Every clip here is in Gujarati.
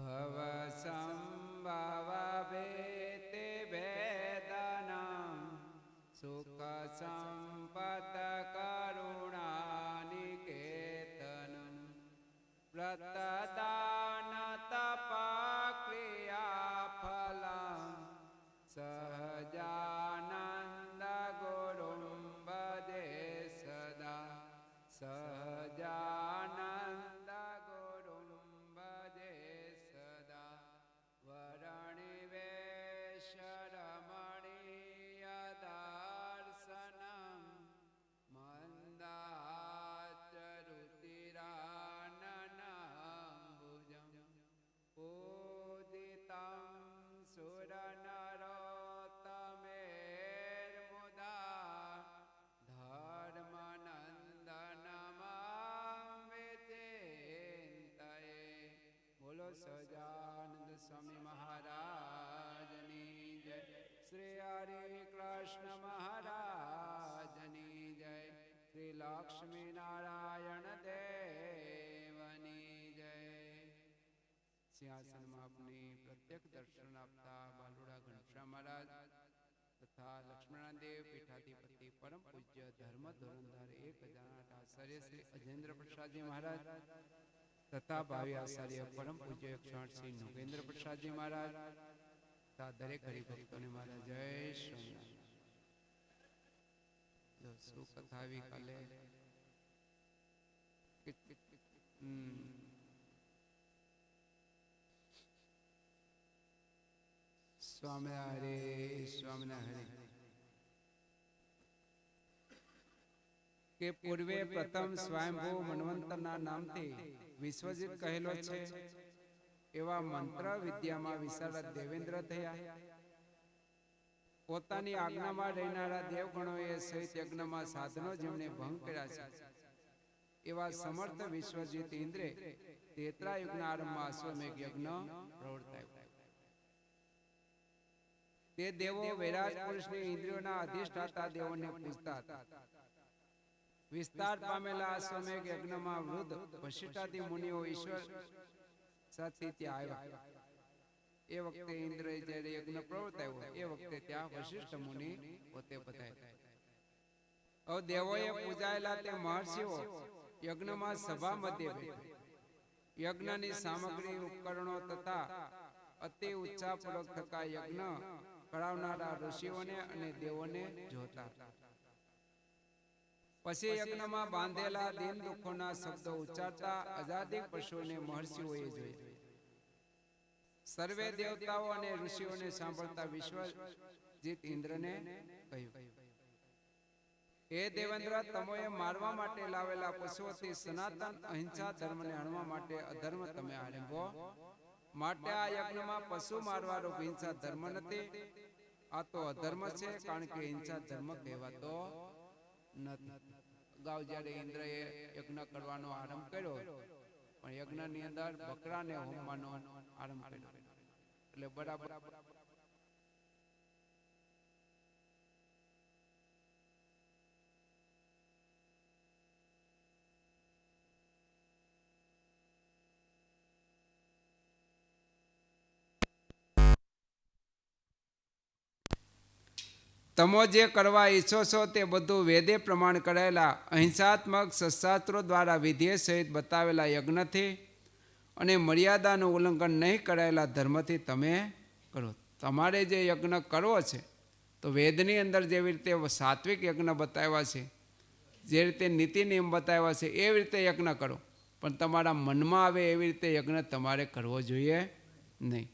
ભવ સંભવેતે વેદના સુખ સંપત કરુણાનિકેતન વ્રતદા શ્રી હરિ કૃષ્ણ મહારાજની જય શ્રી લક્ષ્મી નારાયણ દેવની જય સિંહાસનમાં આપની પ્રત્યેક દર્શન આપતા બાલુડા ઘનશ્યામ મહારાજ તથા લક્ષ્મણ દેવ પીઠાધિપતિ પરમ પૂજ્ય ધર્મ ધોરણધાર એક હજાર આઠ આચાર્ય શ્રી અજેન્દ્ર પ્રસાદજી મહારાજ તથા ભાવિ આચાર્ય પરમ પૂજ્ય એકસો આઠ શ્રી નોગેન્દ્ર પ્રસાદજી મહારાજ તથા દરેક હરિભક્તોને મારા જય સ્વામિનારાયણ જો શું કથા આવી કાલે હમ સ્વામિનારાયણ સ્વામિનારાયણ કે પૂર્વે પ્રથમ સ્વયંભૂ મન્વંતરના નામથી વિશ્વજીત કહેલો છે એવા મંત્ર વિદ્યામાં વિશારદ દેવેન્દ્ર થયા. પોતાની આજ્ઞામાં રહેનારા દેવગણોએ સહિત યજ્ઞમાં સાધનો જેમણે ભંગ કર્યા છે. એવા સમર્થ વિશ્વજીત ઇન્દ્રે તેત્રા યુગના આરંભમાં અશ્વમેઘ યજ્ઞ પ્રવર્તાયો. તે દેવો વૈરાજ પુરુષની ઇન્દ્રિયોના અધિષ્ઠાતા દેવોને પૂજતા હતા. વિસ્તાર પામેલા અશ્વમેઘ યજ્ઞમાં વૃદ્ધ વશિષ્ઠાદી મુનિઓ ઈશ્વર સાથે ત્યાં આવ્યા. એ વખતે ઇન્દ્રએ જ્યારે યજ્ઞ પ્રવર્તાયો એ વખતે ત્યાં વશિષ્ઠ મુનિ પોતે બધાય હવે દેવોએ પૂજાયેલા તે મહર્ષિઓ યજ્ઞમાં સભા મધ્ય બેઠા. યજ્ઞની સામગ્રી ઉપકરણો તથા અતિ ઉત્સાહપૂર્વક થતા યજ્ઞ કરાવનારા ઋષિઓને અને દેવોને જોતા પછી યજ્ઞમાં બાંધેલા દિન દુઃખોના શબ્દો ઉચ્ચારતા અજાદિક પશુઓને મહર્ષિઓએ જોયા સર્વે દેવતાઓ અને ઋષિઓને સાંભળતા વિશ્વજીત ઇન્દ્રને કહ્યું. હે દેવેન્દ્ર તમોએ મારવા માટે લાવેલા પશુઓથી સનાતન અહિંસા ધર્મને હણવા માટે અધર્મ તમે આરંભો માટે આ યજ્ઞમાં પશુ મારવાનો હિંસા ધર્મ નથી. આ તો અધર્મ છે કારણ કે હિંસા ધર્મ કહેવાતો નથી. અગાઉ જ્યારે ઇન્દ્રએ યજ્ઞ કરવાનો આરંભ કર્યો. પણ યજ્ઞની અંદર બકરાને હોમવાનો આરંભ કર્યો. એટલે બરાબર તમો જે કરવા ઈચ્છો છો તે બધું વેદે પ્રમાણ કરાયેલા અહિંસાત્મક શસ્ત્રાસ્ત્રો દ્વારા વિધેય સહિત બતાવેલા યજ્ઞથી અને મર્યાદાનું ઉલ્લંઘન નહીં કરાયેલા ધર્મથી તમે કરો. તમારે જે યજ્ઞ કરવો છે, તો વેદની અંદર જેવી રીતે સાત્વિક યજ્ઞ બતાવ્યા છે, જે રીતે નીતિ નિયમ બતાવ્યા છે, એવી રીતે યજ્ઞ કરો. પણ તમારા મનમાં આવે એવી રીતે યજ્ઞ તમારે કરવો જોઈએ નહીં.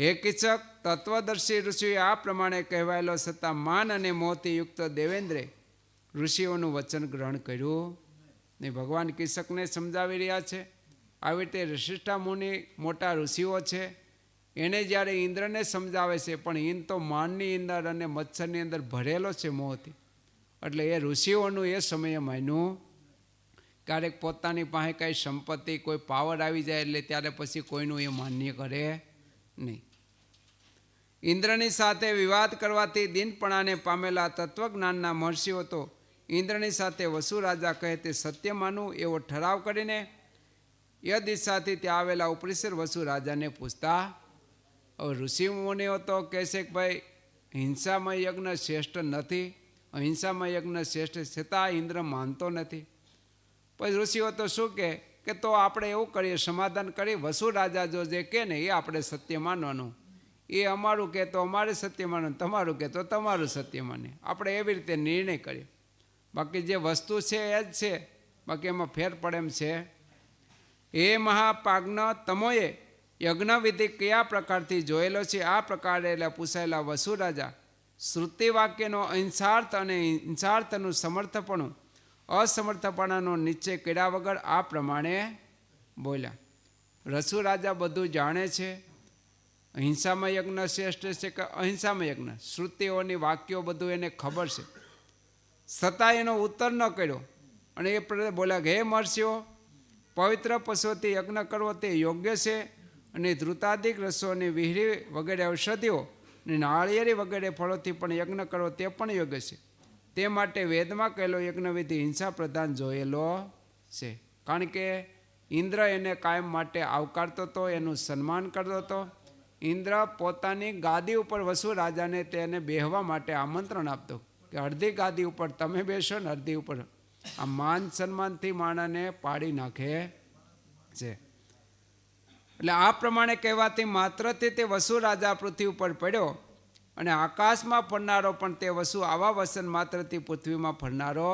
હે કિચક તત્વદર્શી ઋષિએ આ પ્રમાણે કહેવાયેલો છતાં માન અને મોહથી યુક્ત દેવેન્દ્રે ઋષિઓનું વચન ગ્રહણ કર્યું. ને ભગવાન કિશકને સમજાવી રહ્યા છે, આવી રીતે ઋષિષ્ઠા મુનિ મોટા ઋષિઓ છે. એને જ્યારે ઇન્દ્રને સમજાવે છે, પણ ઇન્દ્ર તો માનની અંદર અને મચ્છરની અંદર ભરેલો છે મોહથી એટલે એ ઋષિઓનું એ સમયે માન્યું. ક્યારેક પોતાની પાસે કાંઈ સંપત્તિ, કોઈ પાવર આવી જાય એટલે ત્યારે પછી કોઈનું એ માન્ય કરે નહીં. ઇન્દ્રની સાથે વિવાદ કરવાથી દિનપણાને પામેલા તત્વજ્ઞાનના મહર્ષિઓ તો ઇન્દ્રની સાથે વસુ રાજા કહે તે સત્ય માનું એવો ઠરાવ કરીને એ દિશાથી ત્યાં આવેલા ઉપરીશ્વર વસુ રાજાને પૂછતા હવે ઋષિ મુનિઓ તો કહેશે કે ભાઈ, હિંસામય યજ્ઞ શ્રેષ્ઠ નથી, અહિંસામય યજ્ઞ શ્રેષ્ઠ છતાં ઇન્દ્ર માનતો નથી. પછી ઋષિઓ તો શું કહે? કે તો આપણે એવું કરીએ, સમાધાન કરી વસુ રાજા જો જે કહે ને એ આપણે સત્ય માનવાનું. એ અમારું કહે તો અમારે સત્ય માને તમારું કહે તો તમારું સત્ય માને. આપણે એવી રીતે નિર્ણય કરીએ બાકી જે વસ્તુ છે એ જ છે. બાકી એમાં ફેર પડે એમ છે. એ મહાપાજ્ઞ તમોએ યજ્ઞવિધિ કયા પ્રકારથી જોયેલો છે? આ પ્રકારે એટલે પૂછાયેલા વસુ રાજા શ્રુતિ વાક્યનો અહિંસાર્થ અને હિંસાર્થનું સમર્થપણું, અસમર્થપણાનો નિશ્ચય કર્યા વગર આ પ્રમાણે બોલ્યા. રસુ રાજા બધું જાણે છે. અહિંસામાં યજ્ઞ શ્રેષ્ઠ છે કે અહિંસામાં યજ્ઞ? શ્રુતિઓની વાક્યો બધું એને ખબર છે. છતાં એનો ઉત્તર ન કર્યો. અને એ પ્રત્યે બોલ્યા હે મહર્ષિઓ, પવિત્ર પશુઓથી યજ્ઞ કરવો તે યોગ્ય છે? અને ધ્રુતાદિક રસોની વિહરી વગેરે ઔષધિઓ અને નાળિયેરી વગેરે ફળોથી પણ યજ્ઞ કરવો તે પણ યોગ્ય છે. તે માટે વેદમાં કહેલો, યજ્ઞવિધિ હિંસા પ્રધાન જોયેલો છે. કારણ કે ઇન્દ્ર એને કાયમ માટે આવકારતો હતો, એનું સન્માન કરતો હતો. ઇન્દ્ર પોતાની ગાદી ઉપર વસુ, રાજાને તેને બેહવા માટે આમંત્રણ આપતો કે અડધી ગાદી ઉપર તમે બેસો ને અડધી ઉપર. આ માન સન્માનથી માણસને પાડી નાખે છે. એટલે આ પ્રમાણે કહેવાથી માત્રથી તે વસુ રાજા પૃથ્વી ઉપર પડ્યો અને આકાશમાં ફરનારો પણ તે વસુ આવા વસન માત્રથી પૃથ્વીમાં ફરનારો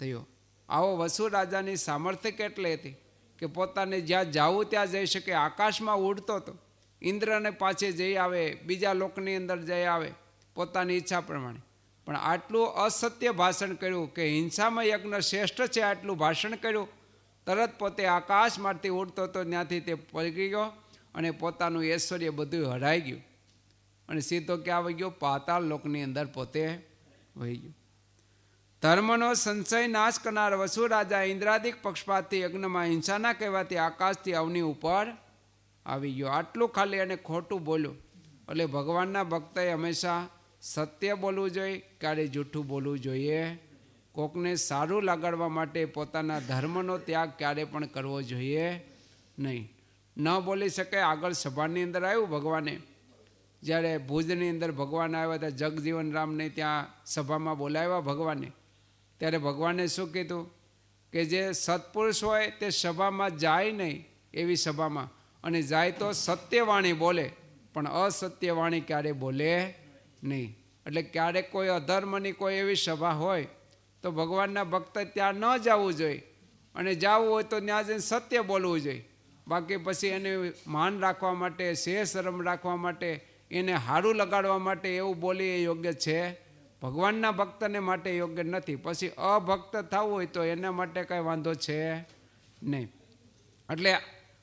થયો. આવો વસુ રાજાની સામર્થ્ય કેટલી હતી કે પોતાને જ્યાં જાવું ત્યાં જઈ શકે, આકાશમાં ઉડતો હતો ઇન્દ્રને પાછે જઈ આવે, બીજા લોકની અંદર જઈ આવે, પોતાની ઈચ્છા પ્રમાણે. પણ આટલું અસત્ય ભાષણ કર્યું કે હિંસામાં યજ્ઞ શ્રેષ્ઠ છે આટલું ભાષણ કર્યું, તરત પોતે આકાશમાંથી ઉડતો હતો ત્યાંથી તે પલગી ગયો અને પોતાનું ઐશ્વર્ય બધું હરાઈ ગયું. અને સીધો ક્યાં આવી ગયો? પાતાળ લોકની અંદર પોતે વહી ગયો. ધર્મનો સંશય નાશ કરનાર વસુ રાજા ઇન્દ્રાદિક પક્ષપાતથી યજ્ઞમાં હિંસાના કહેવાથી આકાશથી અવની ઉપર આવી ગયો. આટલું ખાલી અને ખોટું બોલ્યું. એટલે ભગવાનના ભક્તએ હંમેશા સત્ય બોલવું જોઈએ ક્યારે જૂઠું બોલવું જોઈએ? કોકને સારું લગાડવા માટે પોતાના ધર્મનો ત્યાગ ક્યારે પણ કરવો જોઈએ નહીં. ન બોલી શકે આગળ સભાની અંદર આવ્યું ભગવાને. જ્યારે ભુજની અંદર ભગવાન આવ્યા હતા, જગજીવન રામને ત્યાં સભામાં બોલાવ્યા ભગવાને. ત્યારે ભગવાને શું કીધું? કે જે સત્પુરુષ હોય તે સભામાં જાય નહીં એવી સભામાં. અને જાય તો સત્યવાણી બોલે, પણ અસત્યવાણી ક્યારે બોલે નહીં. એટલે ક્યારેક કોઈ અધર્મની કોઈ એવી સભા હોય, તો ભગવાનના ભક્ત ત્યાં ન જવું જોઈએ. અને જવું હોય તો ત્યાં જઈને સત્ય બોલવું જોઈએ. બાકી પછી એને માન રાખવા માટે શરમ રાખવા માટે, એને હારું લગાડવા માટે એવું બોલી એ યોગ્ય છે. ભગવાનના ભક્તને માટે યોગ્ય નથી. પછી અભક્ત થવું હોય તો એના માટે કાંઈ વાંધો છે નહીં. એટલે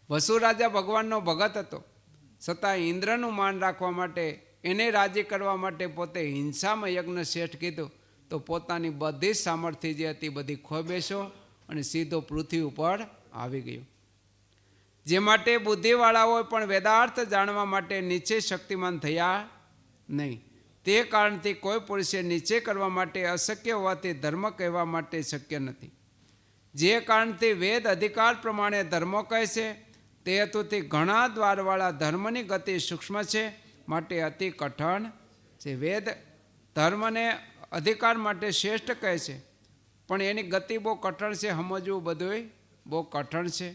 વસુ રાજા ભગવાનનો ભગત હતો. છતાં ઇન્દ્રનું માન રાખવા માટે, એને રાજી કરવા માટે પોતે હિંસામાં યજ્ઞ શ્રેષ્ઠ કીધું, તો પોતાની બધી જ સામર્થ્ય જે હતી બધી ખોઈ બેસો અને સીધો પૃથ્વી ઉપર આવી ગયો. જે માટે બુદ્ધિવાળાઓએ પણ વેદાર્થ જાણવા માટે નીચે શક્તિમાન થયા નહીં. તે કારણથી કોઈ પુરુષે નીચે કરવા માટે અશક્ય હોવાથી ધર્મ કહેવા માટે શક્ય નથી. જે કારણથી વેદ અધિકાર પ્રમાણે ધર્મો કહે છે તે હેતુથી ઘણા દ્વારવાળા ધર્મની ગતિ સૂક્ષ્મ છે, માટે અતિ કઠણ છે. વેદ ધર્મને અધિકાર માટે શ્રેષ્ઠ કહે છે, પણ એની ગતિ બહુ કઠણ છે, સમજવું બધું બહુ કઠણ છે.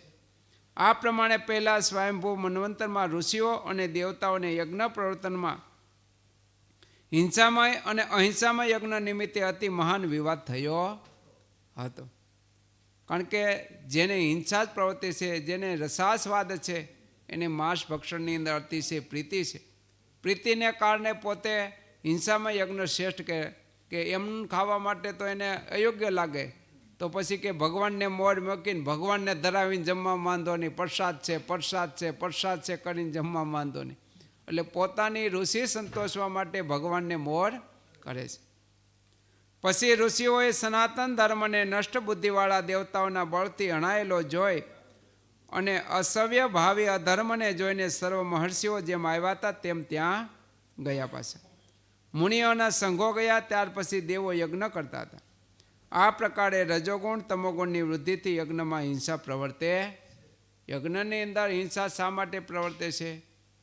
આ પ્રમાણે પહેલાં સ્વયંભૂ મન્વંતરમાં ઋષિઓ અને દેવતાઓને યજ્ઞ પ્રવર્તનમાં હિંસામય અને અહિંસામય યજ્ઞ નિમિત્તે અતિ મહાન વિવાદ થયો હતો. કારણ કે જેને હિંસા જ પ્રવૃત્તિ છે, જેને રસાસ્વાદ છે, એને માંસ ભક્ષણની અંદર અતિશય પ્રીતિ છે. પ્રીતિને કારણે પોતે હિંસામાં યજ્ઞ શ્રેષ્ઠ કહે, કે એમ ખાવા માટે તો એને અયોગ્ય લાગે. તો પછી કે ભગવાનને મોડ મૂકીને ભગવાનને ધરાવીને જમવા માંધો નહીં. પ્રસાદ છે પ્રસાદ છે પ્રસાદ છે કરીને જમવા માંધો નહીં. એટલે પોતાની ઋષિ સંતોષવા માટે ભગવાનને મોર કરે છે. પછી ઋષિઓએ સનાતન ધર્મને નષ્ટ બુદ્ધિવાળા દેવતાઓના બળથી હણાયેલો જોઈ અને અસવ્ય ભાવિ અધર્મને જોઈને સર્વ મહર્ષિઓ જેમ આવ્યા હતા, તેમ ત્યાં ગયા પાછા. મુનિઓના સંઘો ગયા, ત્યાર પછી દેવો યજ્ઞ કરતા હતા. આ પ્રકારે રજોગુણ, તમોગુણની વૃદ્ધિથી યજ્ઞમાં હિંસા પ્રવર્તે. યજ્ઞની અંદર હિંસા શા માટે પ્રવર્તે છે?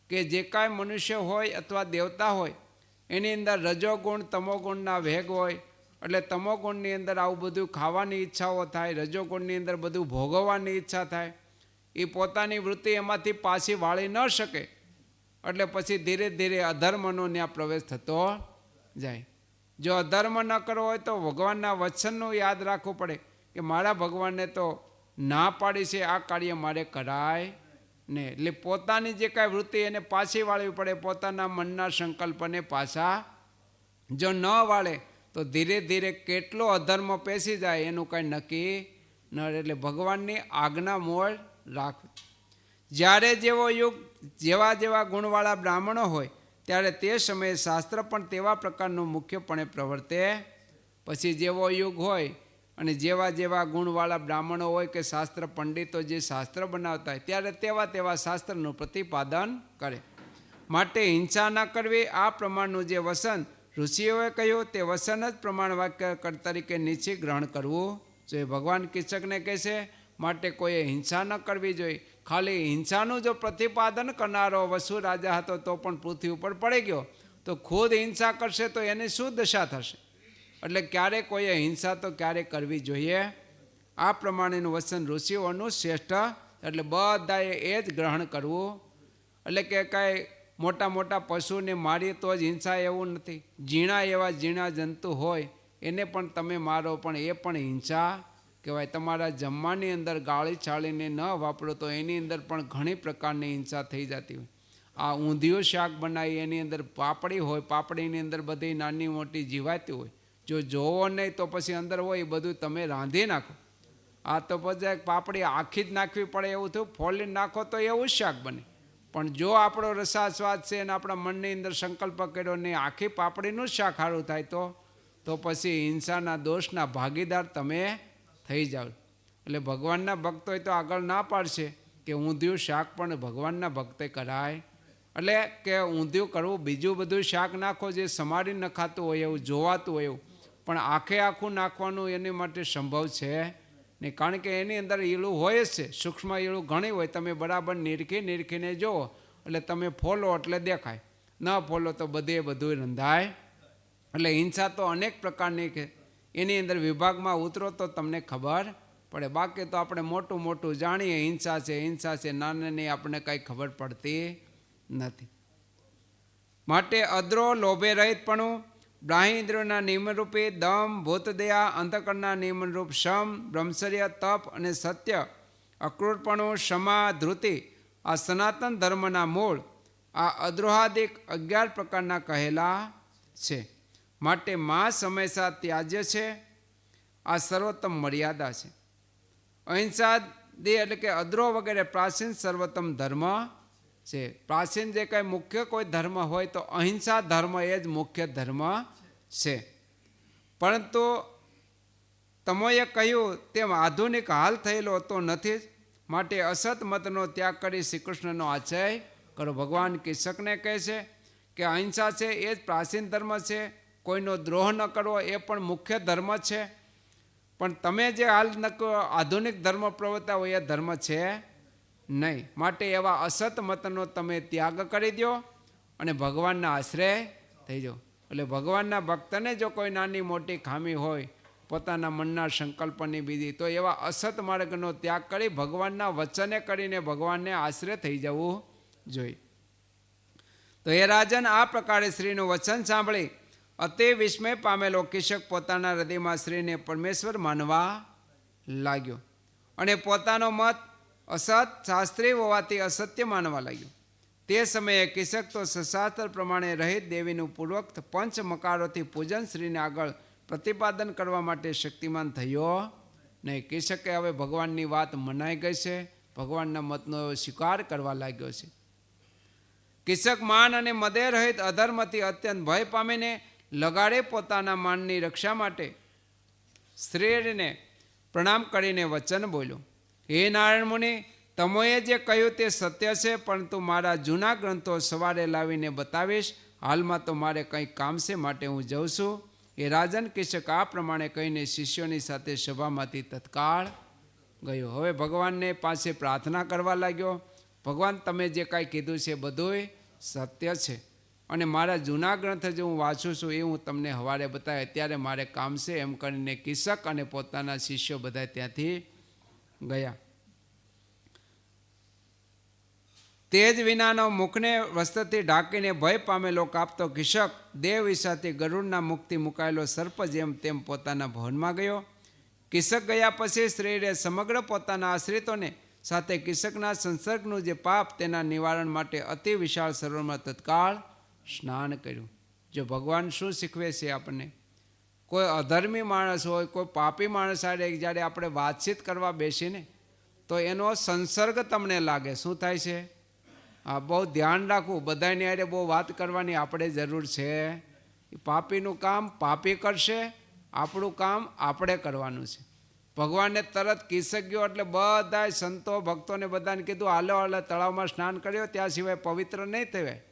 કે જે કાંઈ મનુષ્ય હોય અથવા દેવતા હોય, એની અંદર રજોગુણ, તમોગુણના વેગ હોય એટલે તમોગુણની અંદર આવું બધું ખાવાની ઈચ્છાઓ થાય, રજોગુણની અંદર બધું ભોગવવાની ઈચ્છા થાય, એ પોતાની વૃત્તિ એમાંથી પાછી વાળી ન શકે. એટલે પછી ધીરે ધીરે અધર્મનો ત્યાં પ્રવેશ થતો જાય. જો અધર્મ ન કરવો હોય તો ભગવાનના વચનનું યાદ રાખવું પડે કે મારા ભગવાનને તો ના પાડી છે, આ કાર્ય મારે કરાય ને. એટલે પોતાની જે કાંઈ વૃત્તિ એને પાછી વાળવી પડે, પોતાના મનના સંકલ્પને પાછા જો ન વાળે તો ધીરે ધીરે કેટલો અધર્મ પેસી જાય એનું કાંઈ નક્કી ન. એટલે ભગવાનની આજ્ઞા મોળ રાખવી. જ્યારે જેવો યુગ, જેવા જેવા ગુણવાળા બ્રાહ્મણો હોય, ત્યારે તે સમયે શાસ્ત્ર પણ તેવા પ્રકારનું મુખ્યપણે પ્રવર્તે. પછી જેવો યુગ હોય અને જેવા જેવા ગુણવાળા બ્રાહ્મણો હોય કે શાસ્ત્ર પંડિતો જે શાસ્ત્ર બનાવતા હોય, ત્યારે તેવા તેવા શાસ્ત્રનું પ્રતિપાદન કરે. માટે હિંસા ન કરવી, આ પ્રમાણનું જે વસન ઋષિઓએ કહ્યું, તે વસન જ પ્રમાણ વાક્ય તરીકે નીચે ગ્રહણ કરવું. જોઈએ ભગવાન કિચકને કહેશે, માટે કોઈએ હિંસા ન કરવી જોઈએ. ખાલી હિંસાનું જો પ્રતિપાદન કરનારો વસુ રાજા હતો, તો પણ પૃથ્વી ઉપર પડી ગયો. તો ખુદ હિંસા કરશે તો એની શું દશા થશે? એટલે ક્યારે કોઈએ હિંસા તો ક્યારે કરવી જોઈએ? આ પ્રમાણેનું વચન ઋષિઓનું શ્રેષ્ઠ, એટલે બધાએ એ જ ગ્રહણ કરવું. એટલે કે કાંઈ મોટા મોટા પશુને મારીએ તો જ હિંસા એવું નથી. ઝીણા એવા ઝીણા જંતુ હોય, એને પણ તમે મારો, પણ એ પણ હિંસા કહેવાય. તમારા જમવાની અંદર ગાળી છાળીને ન વાપરો તો એની અંદર પણ ઘણી પ્રકારની હિંસા થઈ જતી હોય. આ ઊંધિયું શાક બનાવી એની અંદર પાપડી હોય, પાપડીની અંદર બધી નાની મોટી જીવાતી હોય. જો જોવો નહીં તો પછી અંદર હોય એ બધું તમે રાંધી નાખો. આ તો પછી પાપડી આખી જ નાખવી પડે એવું થયું, ફોલીને નાખો તો એવું જ શાક બને. પણ જો આપણો રસાસ્વાદ છે અને આપણા મનની અંદર સંકલ્પ કર્યો નહીં આખી પાપડીનું જ શાક સારું થાય તો તો પછી હિંસાના દોષના ભાગીદાર તમે થઈ જાઓ. એટલે ભગવાનના ભક્તોય તો આગળ ના પાડશે કે ઊંધિયું શાક પણ ભગવાનના ભક્તે કરાય. એટલે કે ઊંધિયું કરવું, બીજું બધું શાક નાખો જે સમારી નખાતું હોય એવું, જોવાતું હોય એવું. પણ આખે આખું નાખવાનું એની માટે સંભવ છે નહીં કારણ કે એની અંદર ઈળું હોય જ છે. સૂક્ષ્મ ઈળું ઘણી હોય. તમે બરાબર નિરખી નિરખીને જુઓ, એટલે તમે ફોલો એટલે દેખાય. ન ફોલો તો બધે બધું રંધાય. એટલે હિંસા તો અનેક પ્રકારની કે એની અંદર વિભાગમાં ઉતરો તો તમને ખબર પડે. બાકી તો આપણે મોટું મોટું જાણીએ, હિંસા છે હિંસા છે નાનાની આપણને કાંઈ ખબર પડતી નથી. માટે અદ્રો લોભે રહિતપણું બ્રાહિન્દ્રના નિયમરૂપે દમ, ભૂતદયા અંતકરના નિયમરૂપ શમ, બ્રહ્મચર્ય, તપ અને સત્ય, અક્રૂરપણું, ક્ષમા, ધૃતિ, આ સનાતન ધર્મના મૂળ, આ અદ્રોહાદિક અગિયાર પ્રકારના કહેલા છે. માટે મા સમયસા ત્યાજ્ય છે, આ સર્વોત્તમ મર્યાદા છે. અહિંસા દે એટલે કે અદ્રોહ વગેરે પ્રાચીન સર્વોત્તમ ધર્મ છે. પ્રાચીન જે કંઈ મુખ્ય કોઈ ધર્મ હોય તો અહિંસા ધર્મ એ જ મુખ્ય ધર્મ છે. પરંતુ તમોએ કહ્યું, તેમ આધુનિક હાલ થયેલો તો નથી માટે અસત મતનો ત્યાગ કરી શ્રી કૃષ્ણનો આચય કરો. ભગવાન કિશકને કહે છે કે અહિંસા છે એ જ પ્રાચીન ધર્મ છે. કોઈનો દ્રોહ ન કરવો એ પણ મુખ્ય ધર્મ છે. પણ તમે જે હાલ નક- આધુનિક ધર્મ પ્રવર્તા હોય એ ધર્મ છે નહીં. માટે એવા અસત મતનો તમે ત્યાગ કરી દો અને ભગવાનના આશ્રય થઈ જાઓ. એટલે ભગવાનના ભક્તને જો કોઈ નાની મોટી ખામી હોય, પોતાના મનના સંકલ્પની બીજી, તો એવા અસત માર્ગનો ત્યાગ કરી ભગવાનના વચને કરીને ભગવાનને આશ્રય થઈ જવું જોઈએ. તો એ રાજન આ પ્રકારે શ્રીનું વચન સાંભળી. અતિ વિસ્મય પામેલો કિશક પોતાના હૃદયમાં શ્રીને પરમેશ્વર માનવા લાગ્યો. અને પોતાનો મત અસત શાસ્ત્રી હોવાથી અસત્ય માનવા લાગ્યું. તે સમયે કિશક તો સશાસ્ત્ર પ્રમાણે રહિત દેવીનું પૂર્વક પંચ મકારોથી પૂજન શ્રીને આગળ પ્રતિપાદન કરવા માટે શક્તિમાન થયો નહીં. કિશકે હવે ભગવાનની વાત મનાઈ ગઈ છે. ભગવાનના મતનો સ્વીકાર કરવા લાગ્યો છે. કિશક માન અને મદે રહિત અધર્મથી અત્યંત ભય પામીને લગાડે પોતાના માનની રક્ષા માટે શ્રેયને પ્રણામ કરીને વચન બોલ્યો. હે નારાયણ મુનિ, તમોએ જે કહ્યું તે સત્ય છે પરંતુ મારા જૂના ગ્રંથો સવારે લાવીને બતાવીશ. હાલમાં તો મારે કંઈક કામ છે માટે હું જઉં છું. એ રાજન કિશક આ પ્રમાણે કહીને શિષ્યોની સાથે સભામાંથી તત્કાળ ગયો. હવે ભગવાનને પાસે પ્રાર્થના કરવા લાગ્યો. ભગવાન, તમે જે કાંઈ કીધું છે બધુંય સત્ય છે. અને મારા જૂના ગ્રંથ જે હું વાંચું છું એ હું તમને હવારે બતાવે ત્યારે મારે કામ છે એમ કરીને કિશક અને પોતાના શિષ્યો બધા ત્યાંથી ગયા. તેજ વિનાનો મુખને વસ્ત્રથી ઢાંકીને ભય પામેલો કાપતો કિશક દેવ ઈશાથી ગરુડના મુખથી મુકાયેલો સર્પ જેમ તેમ પોતાના ભવનમાં ગયો. કિશક ગયા પછી શ્રીરે સમગ્ર પોતાના આશ્રિતોને સાથે કિશકના સંસર્ગનું જે પાપ તેના નિવારણ માટે અતિ વિશાળ સરોવરમાં તત્કાળ સ્નાન કર્યું. જો ભગવાન શું શીખવે છે આપણને? કોઈ અધર્મી માણસ હોય, કોઈ પાપી માણસ આવે જ્યારે આપણે વાતચીત કરવા બેસીને, તો એનો સંસર્ગ તમને લાગે. શું થાય છે? હા, બહુ ધ્યાન રાખવું. બધાની હારે બહુ વાત કરવાની આપણે જરૂર છે. પાપીનું કામ પાપી કરશે, આપણું કામ આપણે કરવાનું છે. ભગવાને તરત કિસક ગયો એટલે બધા સંતો ભક્તોને બધાને કીધું, હાલો હાલો, તળાવમાં સ્નાન કર્યો, ત્યાં સિવાય પવિત્ર નહીં થવાય.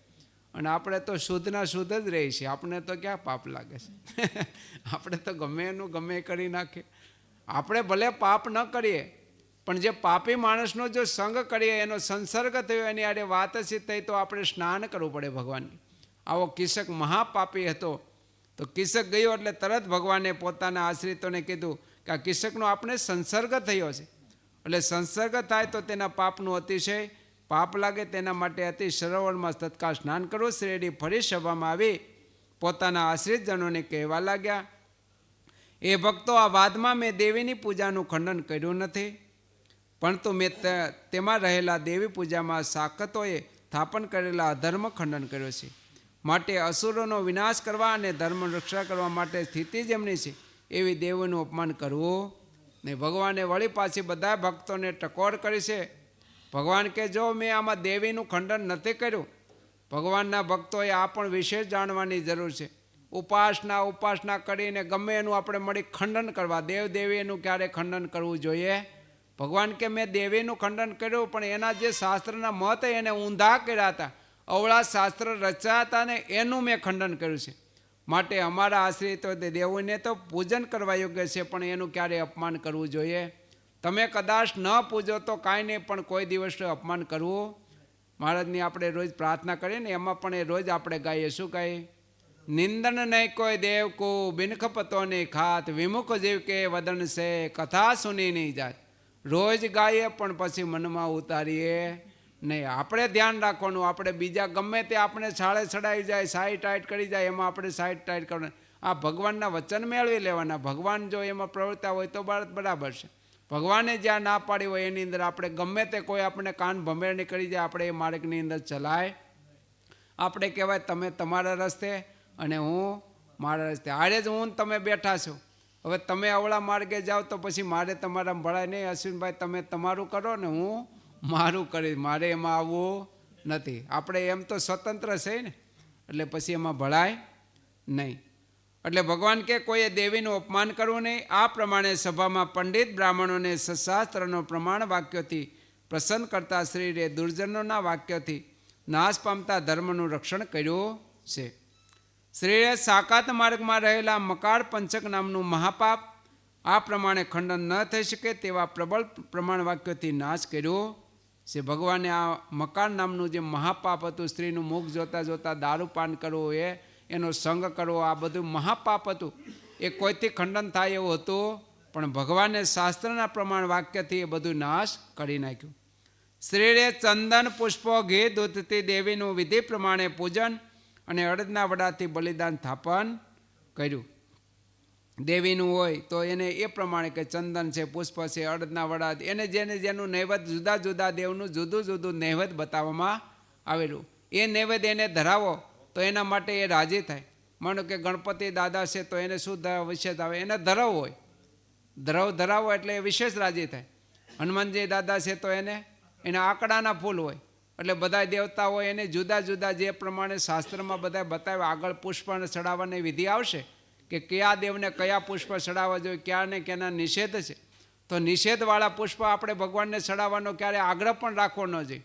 અને આપણે તો શુદ્ધના શુદ્ધ જ રહીએ છીએ. આપણે તો ક્યાં પાપ લાગે છે? આપણે તો ગમે એનું ગમે કરી નાખીએ. આપણે ભલે પાપ ન કરીએ, પણ જે પાપી માણસનો જો સંગ કરીએ, એનો સંસર્ગ થયો, એની આડે વાત છે થઈ, તો આપણે સ્નાન કરવું પડે ભગવાનની. આવો કિસક મહાપાપી હતો, તો કિસક ગયો એટલે તરત ભગવાને પોતાના આશ્રિતોને કીધું કે આ કિસકનો આપણે સંસર્ગ થયો છે. એટલે સંસર્ગ થાય તો તેના પાપનું અતિશય પાપ લાગે તેના માટે અતિ સરોવરમાં તત્કાળ સ્નાન કરવું શ્રેડી ફરી સભામાં આવી પોતાના આશ્રિતજનોને કહેવા લાગ્યા, એ ભક્તો, આ વાદમાં મેં દેવીની પૂજાનું ખંડન કર્યું નથી પરંતુ મેં તેમાં રહેલા દેવી પૂજામાં સાકતોએ સ્થાપન કરેલા અધર્મ ખંડન કર્યો છે. માટે અસુરોનો વિનાશ કરવા અને ધર્મ રક્ષા કરવા માટે સ્થિતિ જેમની છે, એવી દેવોનું અપમાન કરવું. ને ભગવાને વળી પાછી બધા ભક્તોને ટકોર કરી છે ભગવાન કે જો મેં આમાં દેવીનું ખંડન નથી કર્યું, ભગવાનના ભક્તોએ આ પણ વિશેષ જાણવાની જરૂર છે. ઉપાસના ઉપાસના કરીને ગમે એનું આપણે મળી ખંડન કરવા દેવ દેવીનું ક્યારે ખંડન કરવું જોઈએ? ભગવાન કે મેં દેવીનું ખંડન કર્યું, પણ એના જે શાસ્ત્રના મત એને ઊંધા કર્યા હતા, અવળા શાસ્ત્ર રચ્યા હતા ને એનું મેં ખંડન કર્યું છે. માટે અમારા આશ્રિતો દેવોને તો પૂજન કરવા યોગ્ય છે, પણ એનું ક્યારે અપમાન કરવું જોઈએ? તમે કદાચ ન પૂજો તો કાંઈ નહીં પણ કોઈ દિવસ અપમાન કરવું? મહારાજની આપણે રોજ પ્રાર્થના કરીએ ને, એમાં પણ એ રોજ આપણે ગાઈએ. શું કહીએ નિંદન નહીં કોઈ દેવ કો, બિનખપતો નહીં ખાત, વિમુખ જીવ કે વદન છે કથા સુની નહીં જાત. રોજ ગાઈએ પણ પછી મનમાં ઉતારીએ નહીં. આપણે ધ્યાન રાખવાનું, આપણે બીજા ગમે તે આપણે છાળે ચડાવી જાય સાઈડ ટાઈટ કરી જાય, એમાં આપણે સાઈડ ટાઈટ કરવાનું. આ ભગવાનના વચન મેળવી લેવાના. ભગવાન જો એમાં પ્રવૃત્તા હોય તો બરાબર છે. ભગવાને જ્યાં ના પાડી હોય એની અંદર આપણે ગમે તે કોઈ આપણે કાન ભમેર કરી જાય, આપણે એ માર્ગની અંદર ચલાય. આપણે કહેવાય, તમે તમારા રસ્તે અને હું મારા રસ્તે. આરે જ હું તમે બેઠા છો. હવે તમે અવળા માર્ગે જાઓ તો પછી મારે તમારા ભળાય નહીં. અશ્વિનભાઈ, તમે તમારું કરો ને હું મારું કરીશ. મારે એમાં આવવું નથી. આપણે એમ તો સ્વતંત્ર છે ને. એટલે પછી એમાં ભળાય નહીં. એટલે ભગવાન કે કોઈએ દેવીનું અપમાન કરવું નહીં. આ પ્રમાણે સભામાં પંડિત બ્રાહ્મણોને સશાસ્ત્રનો પ્રમાણ વાક્યોથી પ્રસન્ન કરતા શ્રીરે દુર્જનોના વાક્યોથી નાશ પામતા ધર્મનું રક્ષણ કર્યું છે. શ્રીએ સાકાત માર્ગમાં રહેલા મકાર પંચક નામનું મહાપાપ આ પ્રમાણે ખંડન ન થઈ શકે તેવા પ્રબળ પ્રમાણ વાક્યોથી નાશ કર્યો છે. ભગવાને આ મકાર નામનું જે મહાપાપ હતું, સ્ત્રીનું મુખ જોતા જોતા દારૂપાન કરવું એ એનો સંગ કરવો, આ બધું મહાપાપ હતું. એ કોઈથી ખંડન થાય એવું હતું? પણ ભગવાને શાસ્ત્રના પ્રમાણ વાક્યથી એ બધું નાશ કરી નાખ્યું. શ્રીએ ચંદન પુષ્પો, ઘી, દૂધથી દેવીનું વિધિ પ્રમાણે પૂજન અને અડદના વડાથી બલિદાન સ્થાપન કર્યું. દેવીનું હોય તો એને એ પ્રમાણે કે ચંદન છે, પુષ્પ છે, અડદના વડા, એને જેને જેનું નૈવેદ્ય જુદા જુદા દેવનું જુદું જુદું નૈવેદ્ય બતાવવામાં આવેલું. એ નૈવેદ્ય એને ધરાવો. તો એના માટે એ રાજી થાય. માનો કે ગણપતિ દાદા છે તો એને શું વિશેષ આવે? એને ધરવ હોય. ધરવ, ધરાવો એટલે એ વિશેષ રાજી થાય. હનુમાનજી દાદા છે તો એને, એના આંકડાના ફૂલ હોય. એટલે બધા હોય એને જુદા જુદા જે પ્રમાણે શાસ્ત્રમાં બધા બતાવે આગળ પુષ્પ ચડાવવાની વિધિ આવશે કે કયા દેવને કયા પુષ્પ ચડાવવા જોઈએ, ક્યાં ને કેના નિષેધ છે. તો નિષેધવાળા પુષ્પ આપણે ભગવાનને ચડાવવાનો ક્યારે આગ્રહ પણ રાખવો ન જોઈએ.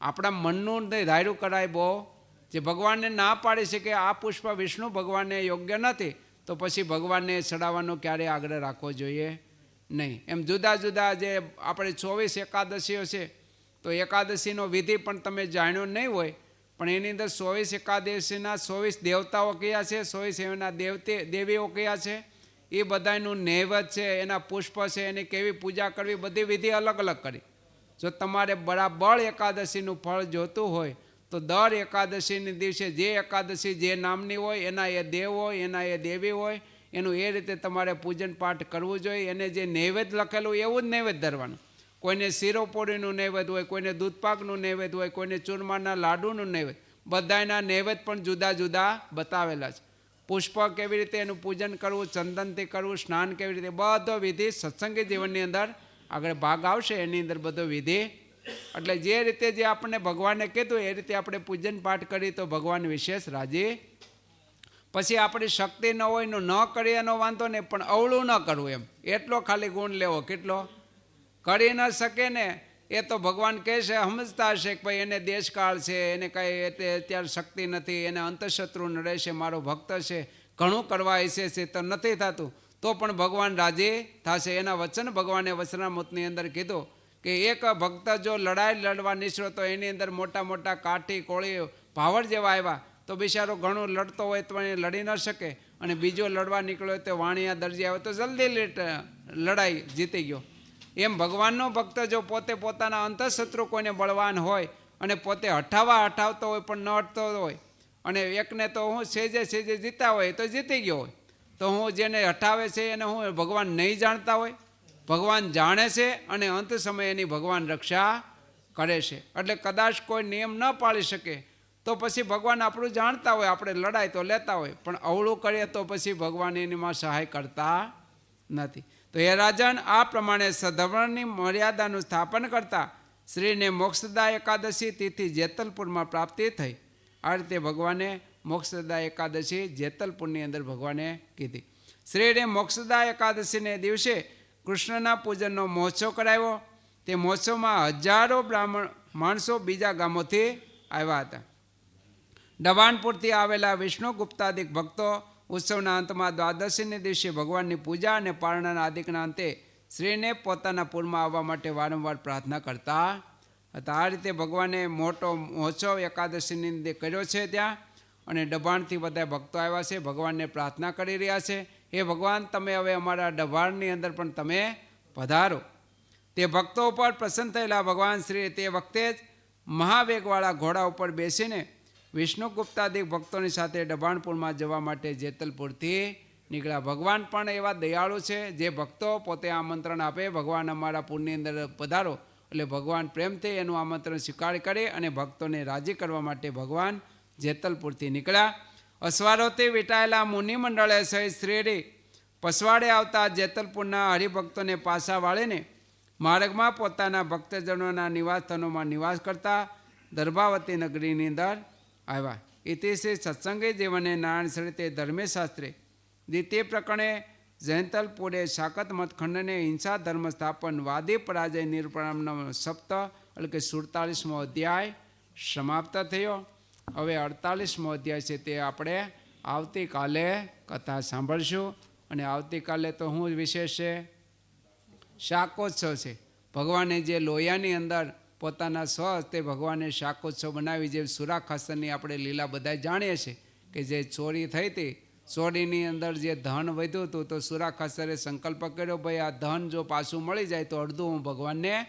આપણા મનનું ધાર્યું કરાય બહુ જે ભગવાનને ના પાડી છે કે આ પુષ્પ વિષ્ણુ ભગવાનને યોગ્ય નથી, તો પછી ભગવાનને ચડાવવાનો ક્યારે આગ્રહ રાખવો જોઈએ? નહીં. એમ જુદા જુદા જે આપણે ચોવીસ એકાદશીઓ છે, તો એકાદશીનો વિધિ પણ તમે જાણ્યો નહીં હોય, પણ એની અંદર ચોવીસ એકાદશીના ચોવીસ દેવતાઓ કયા છે, ચોવીસ એના દેવતે, દેવીઓ કયા છે? એ બધાનું નૈવેદ્ય છે, એના પુષ્પ છે, એની કેવી પૂજા કરવી, બધી વિધિ અલગ અલગ કરી. જો તમારે બરાબર એકાદશીનું ફળ જોતું હોય તો દર એકાદશીને દિવસે જે એકાદશી જે નામની હોય, એના એ દેવ હોય, એના એ દેવી હોય, એનું એ રીતે તમારે પૂજન પાઠ કરવું જોઈએ. એને જે નૈવેદ્ય લખેલું એવું જ નૈવેદ્ય ધરવાનું. કોઈને શીરોપોળીનું નૈવેદ્ય હોય, કોઈને દૂધપાકનું નૈવેદ્ય હોય, કોઈને ચૂરમાના લાડુનું નૈવેદ્ય. બધાના નૈવેદ્ય પણ જુદા જુદા બતાવેલા છે. પુષ્પ કેવી રીતે એનું પૂજન કરવું, ચંદનથી કરવું, સ્નાન કેવી રીતે, બધો વિધિ સત્સંગી જીવનની અંદર આગળ ભાગ આવશે. એની અંદર બધો વિધિ એટલે જે રીતે જે આપણને ભગવાને કીધું, એ રીતે આપણે પૂજન પાઠ કરીએ તો ભગવાન વિશેષ રાજી. પછી આપણી શક્તિ ન હોય એનું ન કરીએ એનો વાંધો નહીં, પણ અવળું ન કરવું એમ. એટલો ખાલી ગુણ લેવો, કેટલો? કરી ન શકે ને, એ તો ભગવાન કહે છે સમજતા હશે કે ભાઈ એને દેશકાળ છે, એને કાંઈ એટલે અત્યારે શક્તિ નથી, એને અંતઃશત્રુ નડે છે મારો ભક્ત છે, ઘણું કરવા ઈચ્છે છે, તો નથી થતું. તો પણ ભગવાન રાજી થશે. એના વચન ભગવાને વચનામૃતની અંદર કીધું કે એક ભક્ત જો લડાઈ લડવા નિષ્ઠો તો એની અંદર મોટા મોટા કાઠી કોળી ભાવર જેવા આવ્યા. તો બિચારો ઘણું લડતો હોય તો એ લડી ન શકે. અને બીજો લડવા નીકળ્યો તો વાણિયા દરજી આવે તો જલ્દી લડાઈ જીતી ગયો. એમ ભગવાનનો ભક્ત જો પોતે પોતાના અંતઃશત્રુ કોઈને બળવાન હોય અને પોતે હઠાવા હઠાવતો હોય પણ ન હટતો હોય અને એકને તો હું સેજે સેજે જીતા હોય તો જીતી ગયો હોય. તો હું જેને હઠાવે છે એને હું ભગવાન નહીં જાણતા હોય. ભગવાન જાણે છે અને અંત સમયે એની ભગવાન રક્ષા કરે છે. એટલે કદાચ કોઈ નિયમ ન પાળી શકે, તો પછી ભગવાન આપણું જાણતા હોય, આપણે લડાઈ તો લેતા હોય, પણ અવળું કરીએ તો પછી ભગવાન એનીમાં સહાય કરતા નથી. તો એ રાજન આ પ્રમાણે સધર્મની મર્યાદાનું સ્થાપન કરતા શ્રીને મોક્ષદા એકાદશી તિથિ જેતલપુરમાં પ્રાપ્તિ થઈ. આ રીતે ભગવાને મોક્ષદા એકાદશી જેતલપુરની અંદર ભગવાને કીધી. શ્રીને મોક્ષદા એકાદશીને દિવસે કૃષ્ણના પૂજનનો મહોત્સવ કરાવ્યો. તે મહોત્સવમાં હજારો બ્રાહ્મણ, માણસો બીજા ગામોથી આવ્યા હતા. દબાણપુરથી આવેલા વિષ્ણુ ગુપ્તાદિક ભક્તો ઉત્સવના અંતમાં દ્વાદશીને દિવસે ભગવાનની પૂજા અને પારણાના આદિકના અંતે શ્રીને પોતાના પૂરમાં આવવા માટે વારંવાર પ્રાર્થના કરતા હતા. આ રીતે ભગવાને મોટો મહોત્સવ એકાદશીની કર્યો છે ત્યાં અને દબાણથી બધા ભક્તો આવ્યા છે. ભગવાનને પ્રાર્થના કરી રહ્યા છે. હે ભગવાન, તમે હવે અમારા ડભાણની અંદર પણ તમે પધારો. તે ભક્તો ઉપર પ્રસન્ન થયેલા ભગવાન શ્રી તે વખતે જ મહાવેગવાળા ઘોડા ઉપર બેસીને વિષ્ણુ ગુપ્તાદિક ભક્તોની સાથે ડભાણપુરમાં જવા માટે જેતલપુરથી નીકળ્યા. ભગવાન પણ એવા દયાળુ છે, જે ભક્તો પોતે આમંત્રણ આપે, ભગવાન અમારા પુરની અંદર પધારો. એટલે ભગવાન પ્રેમથી એનું આમંત્રણ સ્વીકાર કરે અને ભક્તોને રાજી કરવા માટે ભગવાન જેતલપુરથી નીકળ્યા. અસવારોથી વીંટાયેલા મુનિ મંડળે સહિત શ્રીરી પસવાડે આવતા જેતલપુરના હરિભક્તોને પાછા વાળીને માર્ગમાં પોતાના ભક્તજનોના નિવાસસ્થાનોમાં નિવાસ કરતા દર્ભાવતી નગરીની અંદર આવ્યા. ઇતિશ્રી સત્સંગી જીવને નારાયણ સરિતે ધર્મશાસ્ત્રે દ્વિતીય પ્રકરણે જયંતલપુરે શાકત મતખંડને હિંસા ધર્મ સ્થાપન વાદી પરાજય નિરૂપણનો સપ્ત એટલે કે સુડતાલીસમો અધ્યાય સમાપ્ત થયો. હવે અડતાલીસમો અધ્યાય છે તે આપણે આવતીકાલે કથા સાંભળશું. અને આવતીકાલે તો શું વિશેષ છે? શાકોત્સવ છે. ભગવાને જે લોયાની અંદર પોતાના સ્વ તે ભગવાને શાકોત્સવ બનાવી, જે સુરાખાસનની આપણે લીલા બધા જાણીએ છીએ કે જે ચોરી થઈ હતી, ચોરીની અંદર જે ધન વધ્યું હતું, તો સુરાખાસરે સંકલ્પ કર્યો, ભાઈ આ ધન જો પાછું મળી જાય તો અડધું હું ભગવાનને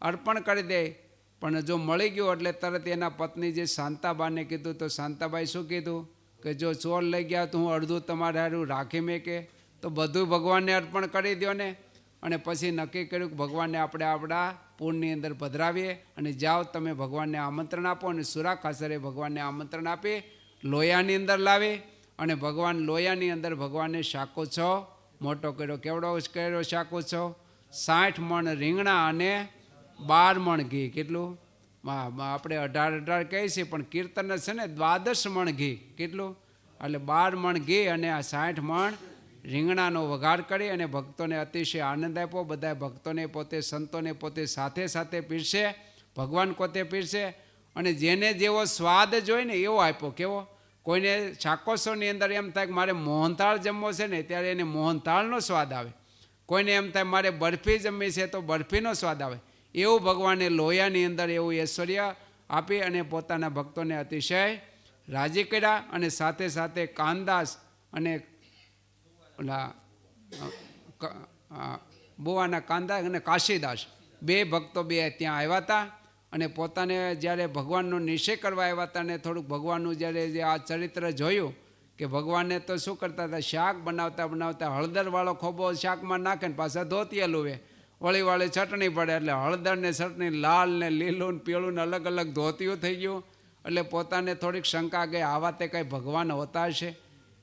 અર્પણ કરી દે. પણ જો મળી ગયો એટલે તરત એના પત્ની જે શાંતાબાને કીધું, તો શાંતાબાઈ શું કીધું? કે જો ચોર લઈ ગયા તો હું અડધું તમારે હારું રાખી મેં કે તો બધું ભગવાનને અર્પણ કરી દો ને. અને પછી નક્કી કર્યું કે ભગવાનને આપણે આપણા પૂરની અંદર પધરાવીએ અને જાઓ તમે ભગવાનને આમંત્રણ આપો અને સુરાખાસરે ભગવાનને આમંત્રણ આપી લોયાની અંદર લાવી અને ભગવાન લોયાની અંદર ભગવાનને શાકો છો, મોટો કર્યો, કેવડો કર્યો શાકો છો? સાઠ મણ રીંગણા અને બાર મણ ઘી, કેટલું? આપણે અઢાર અઢાર કહીએ છીએ, પણ કીર્તન છે ને દ્વાદશ મણ ઘી, કેટલું? એટલે બાર મણ ઘી અને આ સાઠ મણ રીંગણાનો વઘાર કરી અને ભક્તોને અતિશય આનંદ આપ્યો. બધા ભક્તોને પોતે, સંતોને પોતે સાથે સાથે પીરશે ભગવાન પોતે પીરશે અને જેને જેવો સ્વાદ જોઈ ને એવો આપ્યો. કેવો? કોઈને શાકોસોની અંદર એમ થાય કે મારે મોહનથાળ જમવો છે ને, ત્યારે એને મોહનથાળનો સ્વાદ આવે. કોઈને એમ થાય મારે બરફી જમવી છે તો બરફીનો સ્વાદ આવે. એવું ભગવાને લોયાની અંદર એવું ઐશ્વર્ય આપી અને પોતાના ભક્તોને અતિશય રાજી કર્યા અને સાથે સાથે કાનદાસ અને ક- બુવાના કાંદા અને કાશીદાસ બે ભક્તો બે ત્યાં આવ્યા હતા અને પોતાને જ્યારે ભગવાનનો નિશ્ચય કરવા આવ્યા હતા અને થોડુંક ભગવાનનું જ્યારે જે આ ચરિત્ર જોયું કે ભગવાનને તો શું કરતા હતા? શાક બનાવતા બનાવતા હળદરવાળો ખોબો શાકમાં નાખે ને પાછા ધોતિયા લુવે વળી વાળી ચટણી પડે એટલે હળદર ને ચટણી લાલ ને લીલું ને પીળું ને અલગ અલગ ધોતિયું થઈ ગયું. એટલે પોતાને થોડીક શંકા ગઈ આવા તે કંઈ ભગવાન હોતા છે?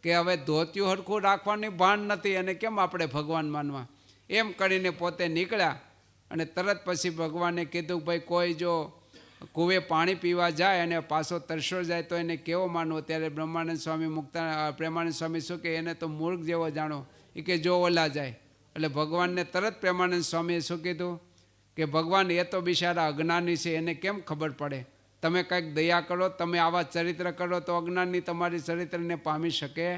કે હવે ધોતિયું હરખું રાખવાની ભાન નથી અને કેમ આપણે ભગવાન માનવા? એમ કરીને પોતે નીકળ્યા અને તરત પછી ભગવાને કીધું, ભાઈ, કોઈ જો કૂવે પાણી પીવા જાય અને પાછો તરસો જાય તો એને કેવો માનવો? ત્યારે બ્રહ્માનંદ સ્વામી મુક્તા, પ્રેમાનંદ સ્વામી શું કે એને તો મૂર્ખ જેવો જાણો. એ કે, જો ઓલા જાય. એટલે ભગવાનને તરત પ્રેમાનંદ સ્વામીએ શું કીધું? કે ભગવાન, એ તો બિચારા અજ્ઞાની છે, એને કેમ ખબર પડે? તમે કંઈક દયા કરો, તમે આવા ચરિત્ર કરો તો અજ્ઞાની તમારી ચરિત્રને પામી શકે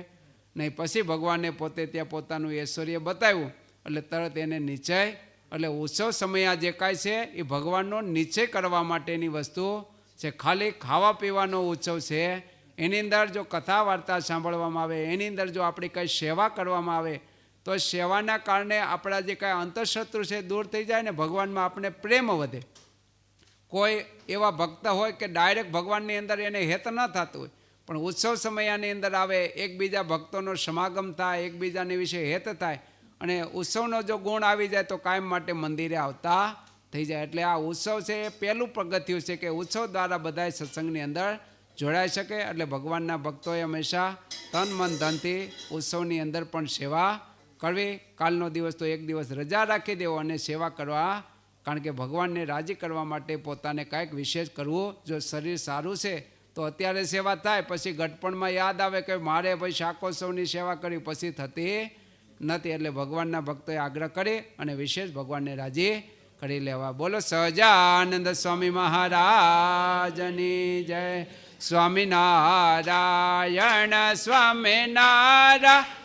નહીં. પછી ભગવાને પોતે ત્યાં પોતાનું ઐશ્વર્ય બતાવ્યું. એટલે તરત એને નીચય એટલે ઉત્સવ સમય જે કાંઈ છે, એ ભગવાનનો નીચે કરવા માટેની વસ્તુ છે. ખાલી ખાવા પીવાનો ઉત્સવ છે. એની અંદર જો કથા વાર્તા સાંભળવામાં આવે, એની અંદર જો આપણી કંઈ સેવા કરવામાં આવે તો સેવાના કારણે આપણા જે કાંઈ અંતઃશત્રુ છે દૂર થઈ જાય ને ભગવાનમાં આપણે પ્રેમ વધે. કોઈ એવા ભક્ત હોય કે ડાયરેક્ટ ભગવાનની અંદર એને હેત ન થતું હોય, પણ ઉત્સવ સમયાની અંદર આવે, એકબીજા ભક્તોનો સમાગમ થાય, એકબીજાની વિશે હેત થાય, અને ઉત્સવનો જો ગુણ આવી જાય તો કાયમ માટે મંદિરે આવતા થઈ જાય. એટલે આ ઉત્સવ છે એ પહેલું પગથિયું છે કે ઉત્સવ દ્વારા બધાએ સત્સંગની અંદર જોડાઈ શકે. એટલે ભગવાનના ભક્તોએ હંમેશા તન મન ધનથી ઉત્સવની અંદર પણ સેવા કરવી. કાલનો દિવસ તો એક દિવસ રજા રાખી દેવો અને સેવા કરવા. કારણ કે ભગવાનને રાજી કરવા માટે પોતાને કાંઈક વિશેષ કરવું, જો શરીર સારું છે, તો અત્યારે સેવા થાય. પછી ઘટપણમાં યાદ આવે કે મારે ભાઈ શાકોત્સવની સેવા કરી, પછી થતી નથી. એટલે ભગવાનના ભક્તોએ આગ્રહ કરી અને વિશેષ ભગવાનને રાજી કરી લેવા. બોલો, સહજાનંદ સ્વામી મહારાજની જય. સ્વામિનારાયણ સ્વામિનારાયણ.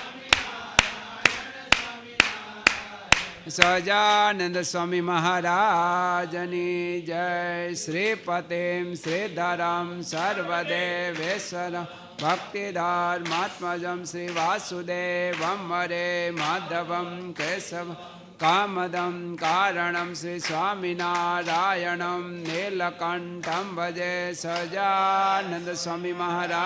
સહજાનંદ સ્વામી મહારાજની જય. શ્રી પતિમ શ્રીધરમ સર્વદેવેશ્વર ભક્તિધર્માત્મજમ શ્રી વાસુદેવમ વરે માધવમ કેશવ કામદમ કારણમ શ્રી સ્વામિનારાયણમ નીલકંઠમ ભજે સજાનંદ સ્વામી મહારાજ.